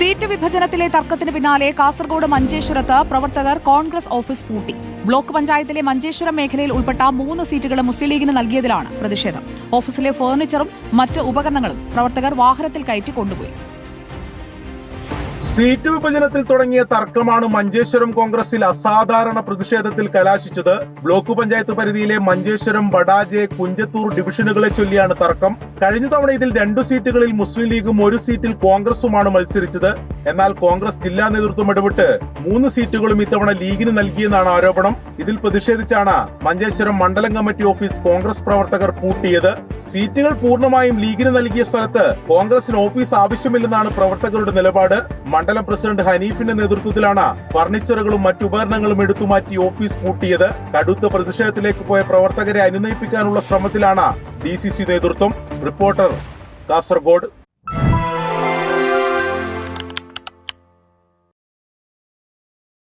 Seat വിഭജനത്തിലെ തർക്കത്തിന് പിന്നാലെ കാസർഗോഡ് മഞ്ചേശ്വരത്ത് പ്രവർത്തകർ കോൺഗ്രസ് ഓഫീസ് പൂട്ടി. ബ്ലോക്ക് പഞ്ചായത്തിലെ മഞ്ചേശ്വരം മേഖലയിൽ ഉൾപ്പെട്ട മൂന്ന് സീറ്റുകൾ മുസ്ലിം ലീഗിന് നൽകിയതിലാണ് പ്രതിഷേധം. ഓഫീസിലെ ഫർണിച്ചറും മറ്റ് ഉപകരണങ്ങളും പ്രവർത്തകർ വാഹനത്തിൽ കയറ്റി കൊണ്ടുപോയി. സീറ്റ് വിഭജനത്തിൽ തുടങ്ങിയ തർക്കമാണ് മഞ്ചേശ്വരം കോൺഗ്രസിൽ അസാധാരണ പ്രതിഷേധത്തിൽ കലാശിച്ചത്. ബ്ലോക്ക് പഞ്ചായത്ത് പരിധിയിലെ മഞ്ചേശ്വരം ബഡാജെ കുഞ്ചത്തൂർ ഡിവിഷനുകളെ ചൊല്ലിയാണ് തർക്കം. കഴിഞ്ഞ തവണ ഇതിൽ രണ്ടു സീറ്റുകളിൽ മുസ്ലിം ലീഗും ഒരു സീറ്റിൽ കോൺഗ്രസുമാണ് മത്സരിച്ചത്. എന്നാൽ കോൺഗ്രസ് ജില്ലാ നേതൃത്വം ഇടപെട്ട് മൂന്ന് സീറ്റുകളും ഇത്തവണ ലീഗിന് നൽകിയെന്നാണ് ആരോപണം. ഇതിൽ പ്രതിഷേധിച്ചാണ് മഞ്ചേശ്വരം മണ്ഡലം കമ്മിറ്റി ഓഫീസ് കോൺഗ്രസ് പ്രവർത്തകർ പൂട്ടിയത്. സീറ്റുകൾ പൂർണമായും ലീഗിന് നൽകിയ സ്ഥലത്ത് കോൺഗ്രസിന് ഓഫീസ് ആവശ്യമില്ലെന്നാണ് പ്രവർത്തകരുടെ നിലപാട്. മണ്ഡലം പ്രസിഡന്റ് ഹനീഫിന്റെ നേതൃത്വത്തിലാണ് ഫർണിച്ചറുകളും മറ്റു ഉപകരണങ്ങളും എടുത്തുമാറ്റി ഓഫീസ് പൂട്ടിയത്. കടുത്ത പ്രതിഷേധത്തിലേക്ക് പോയ പ്രവർത്തകരെ അനുനയിപ്പിക്കാനുള്ള ശ്രമത്തിലാണ് ഡി നേതൃത്വം. റിപ്പോർട്ടർ കാസർഗോഡ്